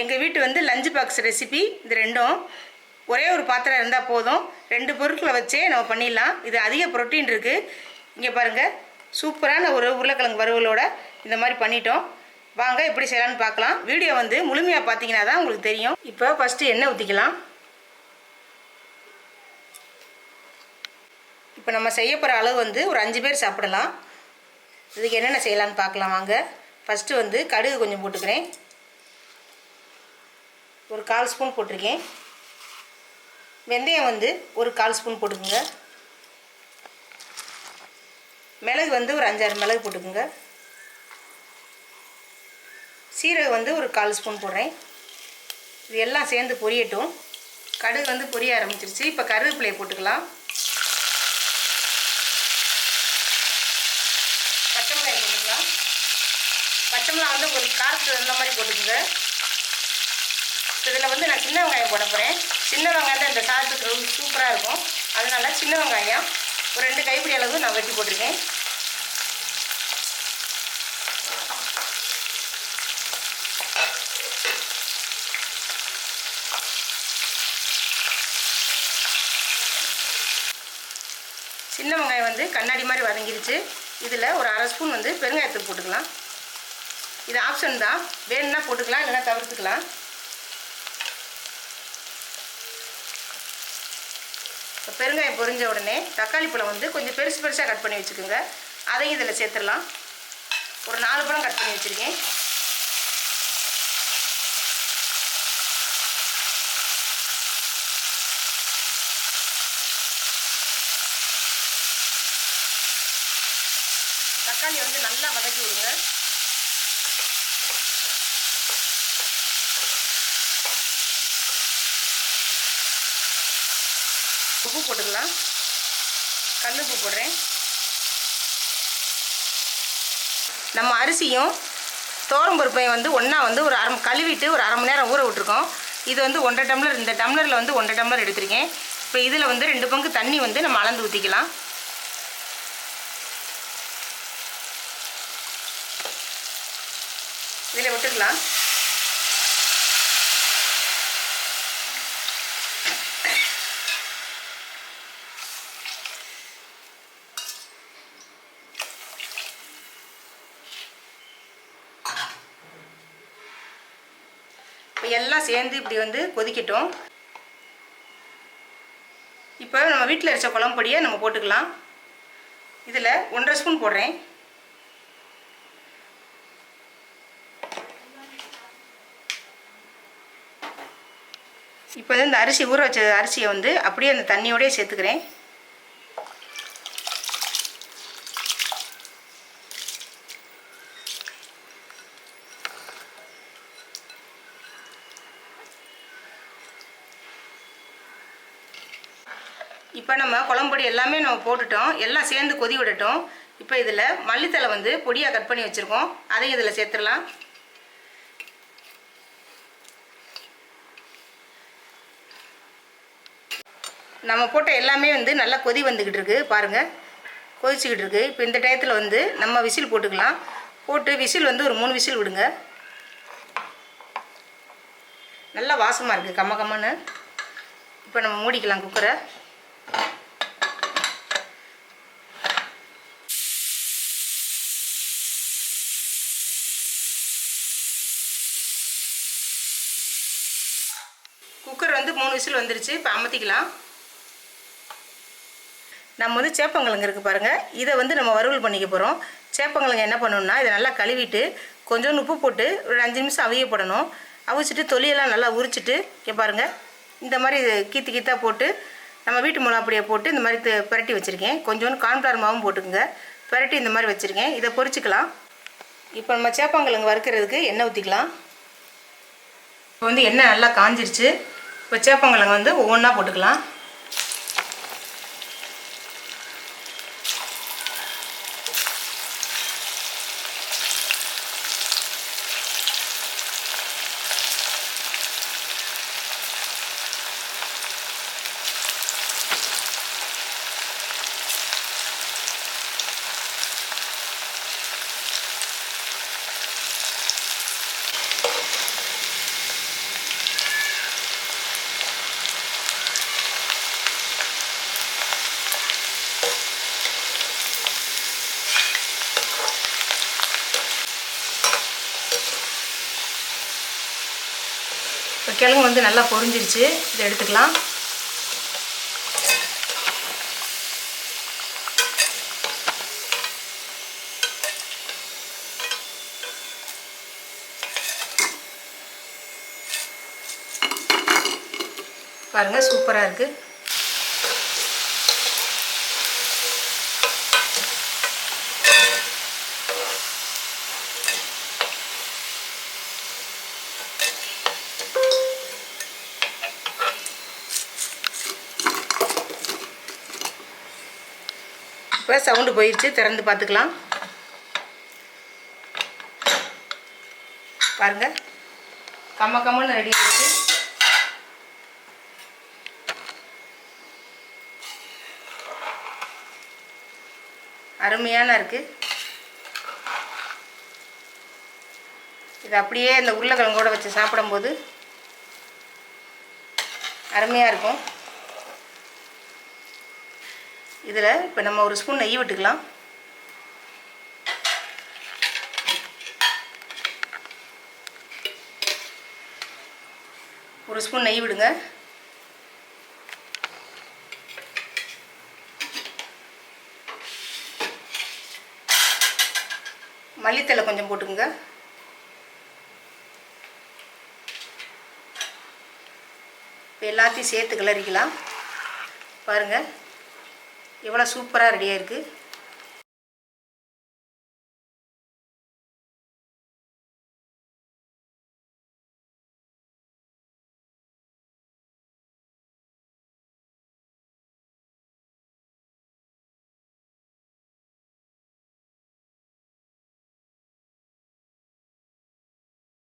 எங்கள் வீட்டு வந்து லஞ்சு பாக்ஸ் ரெசிபி இது ரெண்டும். ஒரே ஒரு பாத்திரம் இருந்தால் போதும். ரெண்டு பொருட்களை வச்சே நம்ம பண்ணிடலாம். இது அதிக புரோட்டீன் இருக்குது இங்கே பாருங்கள் சூப்பரான ஒரு உருளைக்கிழங்கு வறுவலோட இந்த மாதிரி பண்ணிட்டோம். வாங்க எப்படி செய்யலாம்னு பார்க்கலாம். வீடியோ வந்து முழுமையாக பார்த்தீங்கன்னா தான் உங்களுக்கு தெரியும். இப்போ ஃபஸ்ட்டு எண்ணெய் ஊற்றிக்கலாம் இப்போ நம்ம செய்ய போகிற அளவு வந்து ஒரு அஞ்சு பேர் சாப்பிடலாம். இதுக்கு என்னென்ன செய்யலான்னு பார்க்கலாம் வாங்க. ஃபஸ்ட்டு வந்து கடுகு கொஞ்சம் போட்டுக்கிறேன். ஒரு கால் ஸ்பூன் போட்டிருக்கேன். வெந்தயம் வந்து ஒரு கால் ஸ்பூன் போட்டுக்குங்க. மிளகு வந்து ஒரு அஞ்சாறு மிளகு போட்டுக்குங்க. சீரகம் வந்து ஒரு கால் ஸ்பூன் போடுறேன். இது எல்லாம் சேர்ந்து பொரியட்டும். கடுகு வந்து பொரிய ஆரம்பிச்சிருச்சு. இப்போ கருவேப்பிலையை போட்டுக்கலாம். பச்சை மிளகாய் போட்டுக்கலாம். பச்சை மிளகாய் வந்து ஒரு காரத்துக்கு அந்த மாதிரி போட்டுக்குங்க. இதில் வந்து நான் சின்ன வெங்காயம் போட போகிறேன் சின்ன வெங்காயம் தான் இந்த சாதத்துக்கு ரொம்ப சூப்பராக இருக்கும். அதனால் சின்ன வெங்காயம் ஒரு ரெண்டு கைப்பிடி அளவு நான் வெட்டி போட்டிருக்கேன். சின்ன வெங்காயம் வந்து கண்ணாடி மாதிரி வதங்கிருச்சு. இதில் ஒரு அரை ஸ்பூன் வந்து பெருங்காயத்தூள் போட்டுக்கலாம். இது ஆப்ஷன் தான். வேணும்னா போட்டுக்கலாம் இல்லைன்னா தவிர்த்துக்கலாம். பெருங்காயம் பொரிஞ்ச உடனே தக்காளி பழம் வந்து கொஞ்சம் பெருசு பெருசாக கட் பண்ணி வச்சுக்கோங்க. அதையும் இதில் சேர்த்துடலாம். ஒரு நாலு பழம் கட் பண்ணி வச்சுருக்கேன். தக்காளி வந்து நல்லா வதக்கி விடுங்க. உப்பு போட்டுக்கலாம். கல் உப்பு போடுறேன். நம்ம அரிசியும் பருப்பையும் வந்து ஒன்றா வந்து ஒரு அரை கழுவிட்டு ஒரு அரை மணி நேரம் ஊற விட்ருக்கோம் இது வந்து ஒன்றரை டம்ளர் இந்த டம்ளரில் வந்து ஒன்றரை டம்ளர் எடுத்திருக்கேன். இப்போ இதில் வந்து ரெண்டு பங்கு தண்ணி வந்து நம்ம அளந்து ஊற்றிக்கலாம் இதில் விட்டுக்கலாம். இப்போ எல்லாம் சேர்ந்து இப்படி வந்து கொதிக்கட்டும். இப்போ நம்ம வீட்டில் அரைச்ச குழம்பு பொடியை நம்ம போட்டுக்கலாம். இதில் ஒன்றரை ஸ்பூன் போடுறேன். இப்போ வந்து இந்த அரிசி ஊற வச்ச அரிசியை வந்து அப்படியே அந்த தண்ணியோடய சேர்த்துக்கிறேன். இப்போ நம்ம குழம்பொடி எல்லாமே நம்ம போட்டுட்டோம். எல்லாம் சேர்ந்து கொதி விடட்டும். இப்போ இதில் மல்லித்தலை வந்து பொடியாக கட் பண்ணி வச்சுருக்கோம். அதையும் இதில் சேர்த்துடலாம். நம்ம போட்ட எல்லாமே வந்து நல்லா கொதி வந்துக்கிட்டு இருக்குது பாருங்கள் கொதிச்சுக்கிட்டு இருக்குது இப்போ இந்த டயத்தில் வந்து நம்ம விசில் போட்டுக்கலாம். போட்டு விசில் வந்து ஒரு மூணு விசில் விடுங்க. நல்லா வாசமாக இருக்குது கம்ம கம்மன்னு. இப்போ நம்ம மூடிக்கலாம் குக்கரை. வந்து மூணு விசில் வந்துருச்சு. இப்போ அமர்த்திக்கலாம். நம்ம வந்து சேப்பங்கிழங்கு இருக்குது பாருங்கள் இதை வந்து நம்ம வறுவல் பண்ணிக்க போகிறோம் சேப்பங்கிழங்கு என்ன பண்ணணும்னா இதை நல்லா கழுவிட்டு கொஞ்சம் உப்பு போட்டு ஒரு அஞ்சு நிமிஷம் அவிய போடணும் அவிச்சிட்டு தொலியெல்லாம் நல்லா உரிச்சிட்டு இங்கே பாருங்கள் இந்த மாதிரி கீத்து கீத்தாக போட்டு நம்ம வீட்டு மிளகாப்பொடியை போட்டு இந்த மாதிரி பிரட்டி வச்சுருக்கேன். கொஞ்சோண்டு கார்ன்ஃப்ளவர் மாவும் போட்டுக்குங்க. பிரட்டி இந்த மாதிரி வச்சுருக்கேன். இதை பொறிச்சிக்கலாம் இப்போ நம்ம சேப்பங்கிழங்கு வறுக்கிறதுக்கு எண்ணெய் ஊற்றிக்கலாம் இப்போ வந்து எண்ணெய் நல்லா காஞ்சிருச்சு. இப்போ சேப்பங்கிழங்கு வந்து ஒவ்வொன்றா போட்டுக்கலாம். கிழங்கு வந்து நல்லா பொரிஞ்சிருச்சு. இதை எடுத்துக்கலாம். பாருங்கள் சூப்பராக இருக்குது இப்போ சவுண்டு போயிடுச்சு திறந்து பார்த்துக்கலாம். பாருங்கள் கம்ம கம்மன்னு ரெடி ஆகிடுச்சு அருமையான இருக்குது இது அப்படியே இந்த உருளைக்கிழங்கோடு வச்சு சாப்பிடும்போது அருமையாக இருக்கும். இதில் இப்போ நம்ம ஒரு ஸ்பூன் நெய் விட்டுக்கலாம். ஒரு ஸ்பூன் நெய் விடுங்க. மல்லித்தலை கொஞ்சம் போட்டுக்குங்க. இப்போ எல்லாத்தையும் சேர்த்து கிளறிக்கலாம். பாருங்கள் எவ்வளோ சூப்பராக ரெடியாக இருக்குது